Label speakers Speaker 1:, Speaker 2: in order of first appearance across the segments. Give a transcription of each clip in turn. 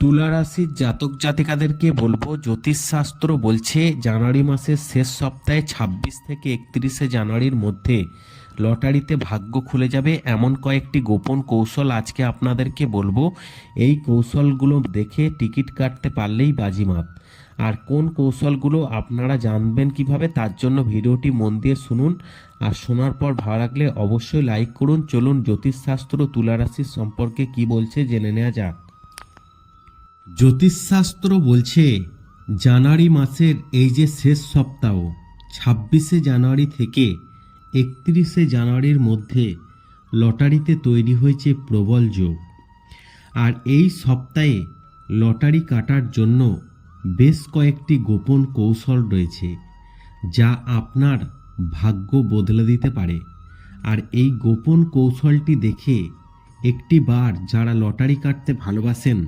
Speaker 1: তুলা রাশির জাতক জাতিকাদেরকে বলব, জ্যোতিষশাস্ত্র বলছে, জানুয়ারি মাসের শেষ সপ্তাহে ছাব্বিশ থেকে একত্রিশে জানুয়ারির মধ্যে লটারিতে ভাগ্য খুলে যাবে এমন কয়েকটি গোপন কৌশল আজকে আপনাদেরকে বলব। এই কৌশলগুলো দেখে টিকিট কাটতে পারলেই বাজিমাত। আর কোন কৌশলগুলো আপনারা জানবেন কীভাবে, তার জন্য ভিডিওটি মন দিয়ে শুনুন। আর শোনার পর ভালো লাগলে অবশ্যই লাইক করুন। চলুন জ্যোতিষশাস্ত্র তুলা রাশির সম্পর্কে কি বলছে জেনে নেওয়া যাক। জ্যোতিষশাস্ত্র বলছে, জানুয়ারি মাসের এই যে শেষ সপ্তাহ, ছাব্বিশে জানুয়ারি থেকে একত্রিশে জানুয়ারির মধ্যে লটারিতে তৈরি হয়েছে প্রবল যোগ। আর এই সপ্তাহে লটারি কাটার জন্য বেশ কয়েকটি গোপন কৌশল রয়েছে, যা আপনার ভাগ্য বদলে দিতে পারে। আর এই গোপন কৌশলটি দেখে একটি বার যারা লটারি কাটতে ভালোবাসেন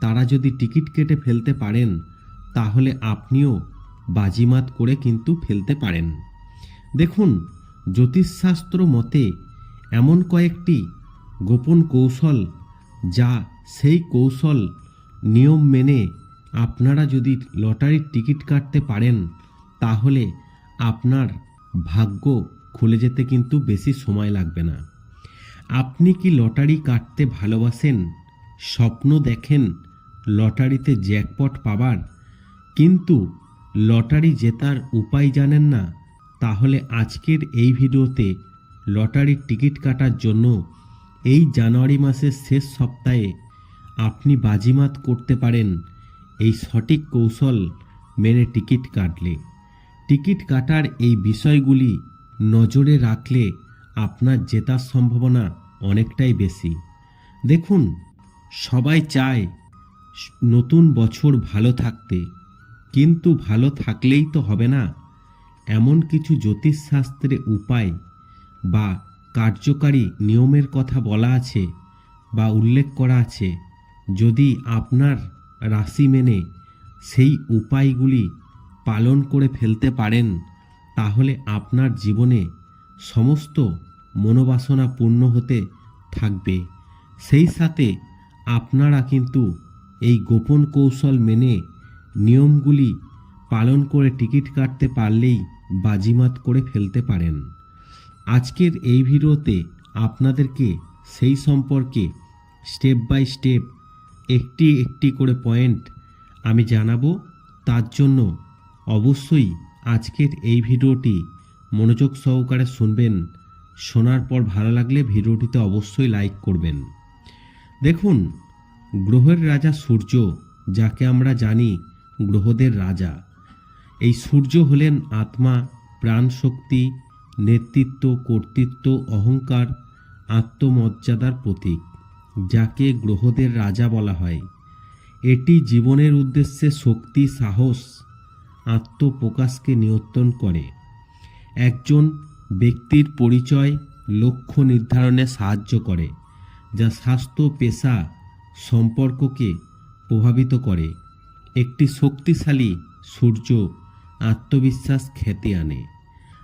Speaker 1: তারা যদি টিকিট কেটে ফেলতে পারেন, তাহলে আপনিও বাজিমাত করে কিন্তু ফেলতে পারেন। দেখুন, জ্যোতিষশাস্ত্র মতে এমন কয়েকটি গোপন কৌশল যা সেই কৌশল নিয়ম মেনে আপনারা যদি লটারির টিকিট কাটতে পারেন, তাহলে আপনার ভাগ্য খুলে যেতে কিন্তু বেশি সময় লাগবে না। আপনি কি লটারি কাটতে ভালোবাসেন, স্বপ্ন দেখেন লটারিতে জ্যাকপট পাবার। কিন্তু লটারি জেতার উপায় জানেন না। তাহলে আজকের এই ভিডিওতে লটারির টিকিট কাটার জন্য এই জানুয়ারি মাসের শেষ সপ্তাহে আপনি বাজিমাত করতে পারেন এই সঠিক কৌশল মেনে টিকিট কাটলে। টিকিট কাটার এই বিষয়গুলি নজরে রাখলে আপনার জেতার সম্ভাবনা অনেকটাই বেশি। দেখুন, সবাই চায় নতুন বছর ভালো থাকতে, কিন্তু ভালো থাকলেই তো হবে না। এমন কিছু জ্যোতিষশাস্ত্রে উপায় বা কার্যকারী নিয়মের কথা বলা আছে বা উল্লেখ করা আছে, যদি আপনার রাশি মেনে সেই উপায়গুলি পালন করে ফেলতে পারেন, তাহলে আপনার জীবনে সমস্ত মনোবাসনা পূর্ণ হতে থাকবে। সেই সাথে আপনারা কিন্তু এই গোপন কৌশল মেনে নিয়মগুলি পালন করে টিকিট কাটতে পারলেই বাজিমাত করে ফেলতে পারেন। আজকের এই ভিডিওতে আপনাদেরকে সেই সম্পর্কে স্টেপ বাই স্টেপ, একটি একটি করে পয়েন্ট আমি জানাব। তার জন্য অবশ্যই আজকের এই ভিডিওটি মনোযোগ সহকারে শুনবেন। শোনার পর ভালো লাগলে ভিডিওটিতে অবশ্যই লাইক করবেন। দেখুন গ্রহের রাজা সূর্য, যাকে আমরা জানি গ্রহদের রাজা। এই সূর্য হলেন আত্মা, প্রাণশক্তি, নেতৃত্ব, কর্তৃত্ব, অহংকার, আত্মমর্যাদার প্রতীক, যাকে গ্রহদের রাজা বলা হয়। এটি জীবনের উদ্দেশ্যে শক্তি, সাহস, আত্মপ্রকাশকে নিয়ন্ত্রণ করে। একজন ব্যক্তির পরিচয় লক্ষ্য নির্ধারণে সাহায্য করে, যা স্বাস্থ্য, পেশা সম্পর্ককে প্রভাবিত করে। একটি শক্তিশালী সূর্য আত্মবিশ্বাস খ্যাতি আনে।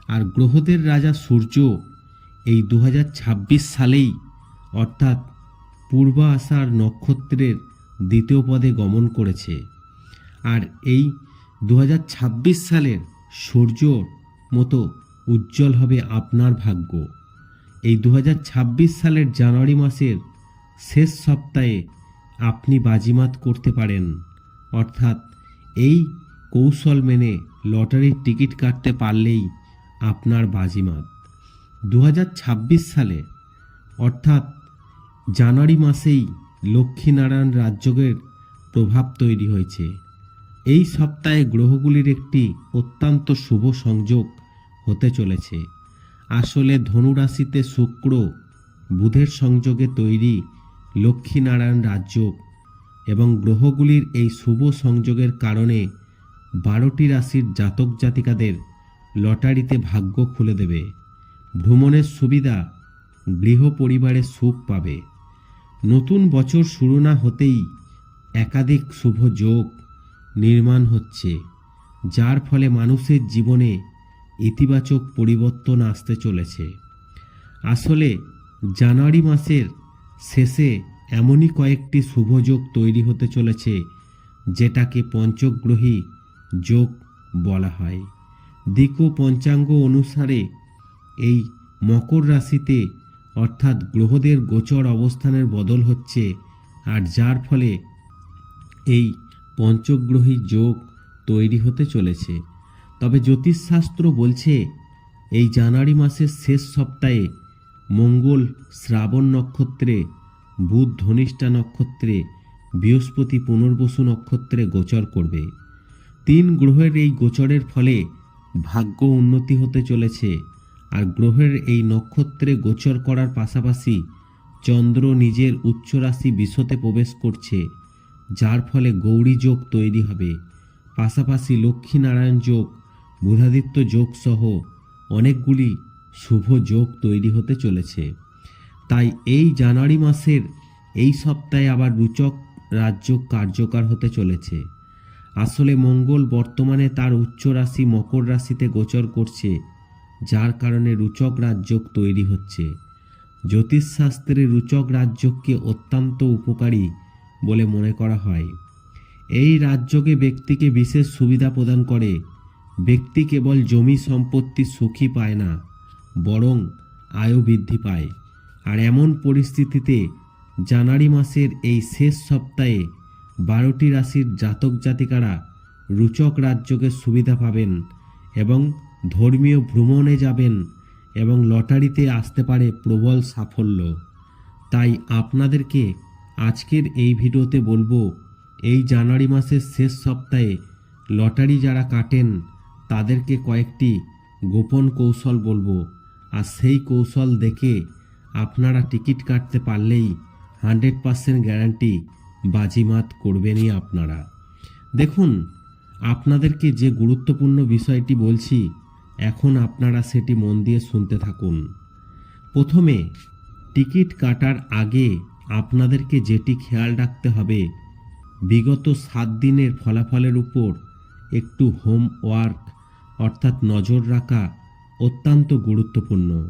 Speaker 1: আর গ্রহদের রাজা সূর্য এই দু হাজার ছাব্বিশ সালেই অর্থাৎ পূর্ব আষাঢ় নক্ষত্রের দ্বিতীয় পদে গমন করেছে। আর এই দু হাজার ছাব্বিশ সালের সূর্যর মতো উজ্জ্বল হবে আপনার ভাগ্য। এই দু হাজার ছাব্বিশ সালের জানুয়ারি মাসের শেষ সপ্তাহে আপনি বাজিমাত করতে পারেন। অর্থাৎ, এই কৌশল মেনে লটারির টিকিট কাটতে পারলেই আপনার বাজিমাত। দু হাজার ছাব্বিশ সালে, অর্থাৎ জানুয়ারি মাসেই লক্ষ্মীনারায়ণ রাজযোগের প্রভাব তৈরি হয়েছে। এই সপ্তাহে গ্রহগুলির একটি অত্যন্ত শুভ সংযোগ হতে চলেছে। আসলে ধনুরাশিতে শুক্র বুধের সংযোগে তৈরি লক্ষ্মীনারায়ণ রাজযোগ এবং গ্রহগুলির এই শুভ সংযোগের কারণে বারোটি রাশির জাতক জাতিকাদের লটারিতে ভাগ্য খুলে দেবে। ভ্রমণের সুবিধা গৃহ পরিবারে সুখ পাবে। নতুন বছর শুরু না হতেই একাধিক শুভ যোগ নির্মাণ হচ্ছে, যার ফলে মানুষের জীবনে ইতিবাচক পরিবর্তন আসতে চলেছে। আসলে জানুয়ারি মাসের শেষে এমনই কয়েকটি শুভযোগ তৈরি হতে চলেছে, যেটাকে পঞ্চগ্রহী যোগ বলা হয়। দিক পঞ্চাঙ্গ অনুসারে এই মকর রাশিতে অর্থাৎ গ্রহদের গোচর অবস্থানের বদল হচ্ছে, আর যার ফলে এই পঞ্চগ্রহী যোগ তৈরি হতে চলেছে। তবে জ্যোতিষশাস্ত্র বলছে, এই জানুয়ারি মাসের শেষ সপ্তাহে মঙ্গল শ্রাবণ নক্ষত্রে, বুধ ধনিষ্ঠা নক্ষত্রে, বৃহস্পতি পুনর্বসু নক্ষত্রে গোচর করবে। তিন গ্রহের এই গোচরের ফলে ভাগ্য উন্নতি হতে চলেছে আর গ্রহের এই নক্ষত্রে গোচর করার পাশাপাশি চন্দ্র নিজের উচ্চ রাশি বিশ্বতে প্রবেশ করছে, যার ফলে গৌরী যোগ তৈরি হবে। পাশাপাশি লক্ষ্মীনারায়ণ যোগ, বুধাদিত্য যোগ সহ অনেকগুলি শুভ যোগ তৈরি হতে চলেছে। তাই এই জানুয়ারি মাসের এই সপ্তাহে আবার রুচক রাজ্য কার্যকর হতে চলেছে। আসলে মঙ্গল বর্তমানে তার উচ্চ রাশি মকর রাশিতে গোচর করছে, যার কারণে রুচক রাজযোগ তৈরি হচ্ছে। জ্যোতিষশাস্ত্রে রুচক রাজযোগকে অত্যন্ত উপকারী বলে মনে করা হয়। এই রাজযোগে ব্যক্তিকে বিশেষ সুবিধা প্রদান করে, ব্যক্তি কেবল জমি সম্পত্তি সুখী পায় না বরং আয়ও বৃদ্ধি পায়। আর এমন পরিস্থিতিতে জানুয়ারি মাসের এই শেষ সপ্তাহে বারোটি রাশির জাতক জাতিকারা রুচক রাজ্যকে সুবিধা পাবেন এবং ধর্মীয় ভ্রমণে যাবেন এবং লটারিতে আসতে পারে প্রবল সাফল্য। তাই আপনাদেরকে আজকের এই ভিডিওতে বলব, এই জানুয়ারি মাসের শেষ সপ্তাহে লটারি যারা কাটেন, তাদেরকে কয়েকটি গোপন কৌশল বলব। আর সেই কৌশল দেখে আপনারা টিকিট কাটতে পারলেই হান্ড্রেড পারসেন্ট গ্যারান্টি বাজিমাত করবেনই আপনারা। দেখুন, আপনাদেরকে যে গুরুত্বপূর্ণ বিষয়টি বলছি, এখন আপনারা সেটি মন দিয়ে শুনতে থাকুন। প্রথমে, টিকিট কাটার আগে আপনাদেরকে যেটি খেয়াল রাখতে হবে, বিগত সাত দিনের ফলাফলের উপর একটু হোমওয়ার্ক অর্থাৎ নজর রাখা অত্যন্ত গুরুত্বপূর্ণ।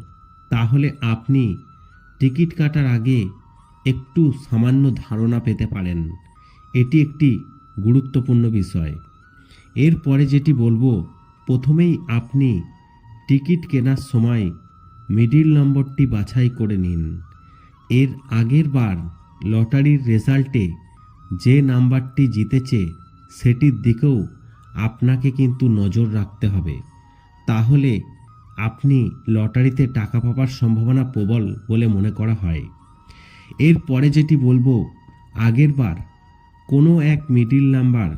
Speaker 1: তাহলে আপনি টিকিট কাটার আগে একটু সামান্য ধারণা পেতে পারেন। এটি একটি গুরুত্বপূর্ণ বিষয়। এরপরে যেটি বলব, প্রথমেই আপনি টিকিট কেনার সময় মিডিল নম্বরটি বাছাই করে নিন। এর আগের বার লটারির রেজাল্টে যে নাম্বারটি জিতেছে, সেটির দিকেও আপনাকে কিন্তু নজর রাখতে হবে। তাহলে আপনি লটারিতে টাকা পাবার সম্ভাবনা প্রবল বলে মনে করা হয়। এরপরে যেটি বলব, আগের বার কোনো এক মিডিল নাম্বার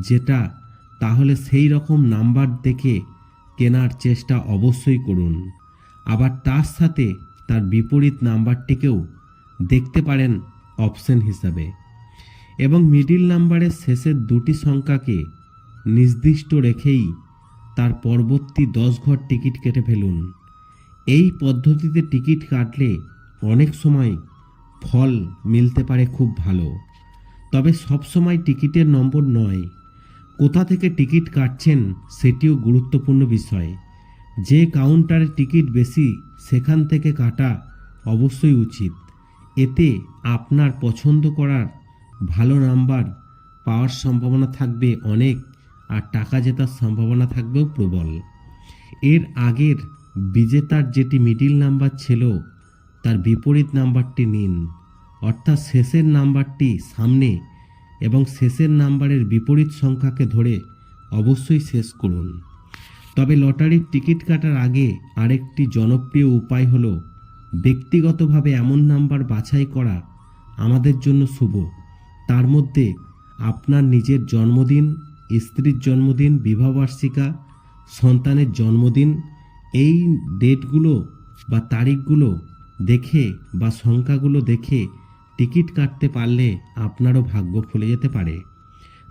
Speaker 1: যেটা তাহলে সেই রকম নাম্বার দেখে কেনার চেষ্টা অবশ্যই করুন। আবার তার সাথে তার বিপরীত নাম্বারটিকেও দেখতে পারেন অপশন হিসাবে। এবং মিডিল নাম্বারের শেষের দুটি সংখ্যাকে নির্দিষ্ট রেখেই তার পরবর্তী দশ ঘর টিকিট কেটে ফেলুন। এই পদ্ধতিতে টিকিট কাটলে অনেক সময় ফল মিলতে পারে খুব ভালো। তবে সবসময় টিকিটের নম্বর নয়। কোথা থেকে টিকিট কাটছেন সেটিও গুরুত্বপূর্ণ বিষয়। যে কাউন্টারে টিকিট বেশি, সেখান থেকে কাটা অবশ্যই উচিত। এতে আপনার পছন্দ করার ভালো নাম্বার পাওয়ার সম্ভাবনা থাকবে অনেক। আর টাকা জেতার সম্ভাবনা থাকবেও প্রবল। এর আগের বিজেতার যেটি মিডিল নাম্বার ছিল, তার বিপরীত নাম্বারটি নিন। অর্থাৎ শেষের নাম্বারটি সামনে এবং শেষের নাম্বারের বিপরীত সংখ্যাকে ধরে অবশ্যই শেষ করুন। তবে লটারির টিকিট কাটার আগে আরেকটি জনপ্রিয় উপায় হলো, ব্যক্তিগতভাবে এমন নাম্বার বাছাই করা আমাদের জন্য শুভ। তার মধ্যে আপনার নিজের জন্মদিন স্ত্রীর জন্মদিন, বিবাহবার্ষিকা, সন্তানের জন্মদিন, এই ডেটগুলো বা তারিখগুলো দেখে বা সংখ্যাগুলো দেখে টিকিট কাটতে পারলে আপনারও ভাগ্য খুলে যেতে পারে।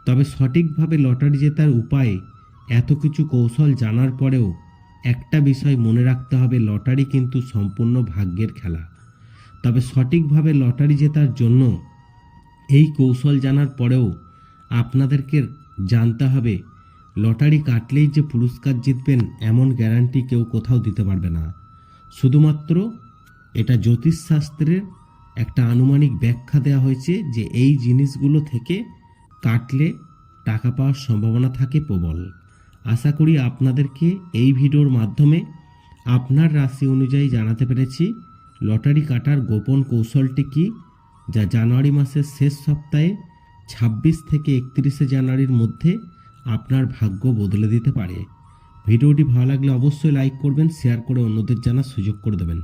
Speaker 1: তবে সঠিকভাবে লটারি জেতার উপায়, এত কিছু কৌশল জানার পরেও একটা বিষয় মনে রাখতে হবে, লটারি কিন্তু সম্পূর্ণ ভাগ্যের খেলা। তবে সঠিকভাবে লটারি জেতার জন্য এই কৌশল জানার পরেও আপনাদেরকে জানতে হবে, লটারি কাটলেই যে পুরস্কার জিতবেন এমন গ্যারান্টি কেউ কোথাও দিতে পারবে না। শুধুমাত্র এটা জ্যোতিষশাস্ত্রের একটা আনুমানিক ব্যাখ্যা দেওয়া হয়েছে যে এই জিনিসগুলো থেকে কাটলে টাকা পাওয়ার সম্ভাবনা থাকে প্রবল। আশা করি আপনাদেরকে এই ভিডিওর মাধ্যমে আপনার রাশি অনুযায়ী জানাতে পেরেছি, লটারি কাটার গোপন কৌশলটি কী, যা জানুয়ারি মাসের শেষ সপ্তাহে ছাব্বিশ থেকে একত্রিশে জানুয়ারির মধ্যে আপনার ভাগ্য বদলে দিতে পারে। ভিডিওটি ভালো লাগলে অবশ্যই লাইক করবেন শেয়ার করে অন্যদের জানার সুযোগ করে দেবেন।